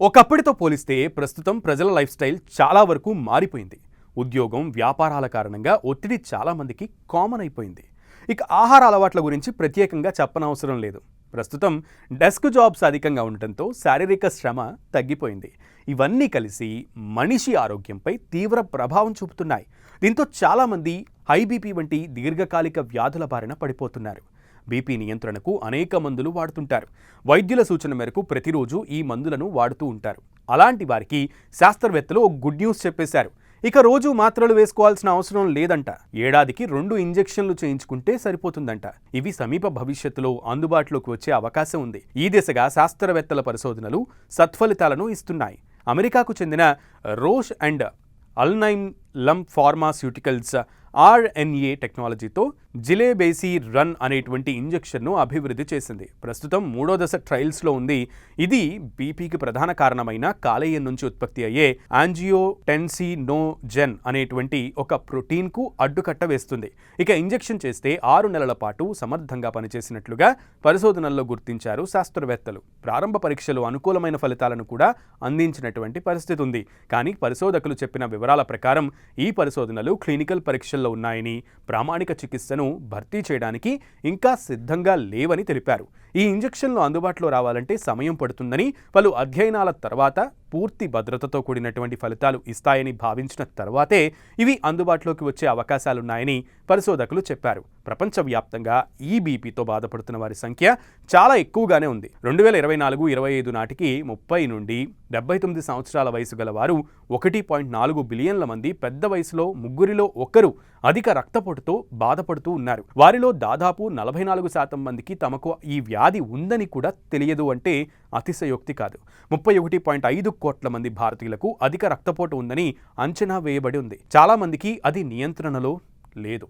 ఒకప్పటితో పోలిస్తే ప్రస్తుతం ప్రజల లైఫ్ స్టైల్ చాలా వరకు మారిపోయింది. ఉద్యోగం వ్యాపారాల కారణంగా ఒత్తిడి చాలా మందికి కామన్ అయిపోయింది. ఇక ఆహార అలవాట్ల గురించి ప్రత్యేకంగా చెప్పనవసరం లేదు. ప్రస్తుతం డెస్క్ జాబ్స్ అధికంగా ఉండటంతో శారీరక శ్రమ తగ్గిపోయింది. ఇవన్నీ కలిసి మనిషి ఆరోగ్యంపై తీవ్ర ప్రభావం చూపుతున్నాయి. దీంతో చాలామంది హై బీపీ వంటి దీర్ఘకాలిక వ్యాధుల బారిన పడిపోతున్నారు. బీపీ నియంత్రణకు అనేక మందులు వాడుతుంటారు. వైద్యుల సూచన మేరకు ప్రతిరోజు ఈ మందులను వాడుతూ ఉంటారు. అలాంటి వారికి శాస్త్రవేత్తలు ఒక గుడ్ న్యూస్ చెప్పేశారు. ఇక రోజు మాత్రలు వేసుకోవాల్సిన అవసరం లేదంట. ఏడాదికి రెండు ఇంజెక్షన్లు చేయించుకుంటే సరిపోతుందంట. ఇవి సమీప భవిష్యత్తులో అందుబాటులోకి వచ్చే అవకాశం ఉంది. ఈ దిశగా శాస్త్రవేత్తల పరిశోధనలు సత్ఫలితాలను ఇస్తున్నాయి. అమెరికాకు చెందిన Roche and Alnylam pharmaceuticals RNA టెక్నాలజీతో జిలేబేసీ రన్ అనేటువంటి ఇంజెక్షన్ను అభివృద్ధి చేసింది. ప్రస్తుతం మూడో దశ ట్రయల్స్లో ఉంది. ఇది బీపీకి ప్రధాన కారణమైన కాలేయం నుంచి ఉత్పత్తి అయ్యే ఆంజియోటెన్సినోజెన్ అనేటువంటి ఒక ప్రోటీన్కు అడ్డుకట్ట వేస్తుంది. ఇక ఇంజెక్షన్ చేస్తే ఆరు నెలల పాటు సమర్థంగా పనిచేసినట్లుగా పరిశోధనల్లో గుర్తించారు శాస్త్రవేత్తలు. ప్రారంభ పరీక్షలు అనుకూలమైన ఫలితాలను కూడా అందించినటువంటి పరిస్థితి ఉంది. కానీ పరిశోధకులు చెప్పిన వివరాల ప్రకారం ఈ పరిశోధనలు క్లినికల్ పరీక్షల్లో ఉన్నాయని ప్రామాణిక చికిత్సను భర్తీ చేయడానికి ఇంకా సిద్ధంగా లేవని తెలిపారు. ఈ ఇంజెక్షన్లు అందుబాటులో రావాలంటే సమయం పడుతుందని పలు అధ్యయనాల తర్వాత పూర్తి భద్రతతో కూడినటువంటి ఫలితాలు ఇస్తాయని భావించిన తర్వాతే ఇవి అందుబాటులోకి వచ్చే అవకాశాలున్నాయని పరిశోధకులు చెప్పారు. ప్రపంచవ్యాప్తంగా ఈ బీపీతో బాధపడుతున్న వారి సంఖ్య చాలా ఎక్కువగానే ఉంది. రెండు వేల ఇరవై నాలుగు ఇరవై ఐదు నాటికి ముప్పై నుండి డెబ్బై తొమ్మిది సంవత్సరాల వయసు గల వారు ఒకటి పాయింట్ నాలుగు బిలియన్ల మంది పెద్ద వయసులో ముగ్గురిలో ఒకరు అధిక రక్తపోటుతో బాధపడుతూ ఉన్నారు. వారిలో దాదాపు నలభై నాలుగు శాతం మందికి తమకు ఈ వ్యాధి ఉందని కూడా తెలియదు అంటే అతిశయోక్తి కాదు. ముప్పై ఒకటి పాయింట్ ఐదు కోట్ల మంది భారతీయులకు అధిక రక్తపోటు ఉందని అంచనా వేయబడి ఉంది. చాలామందికి అది నియంత్రణలో లేదు.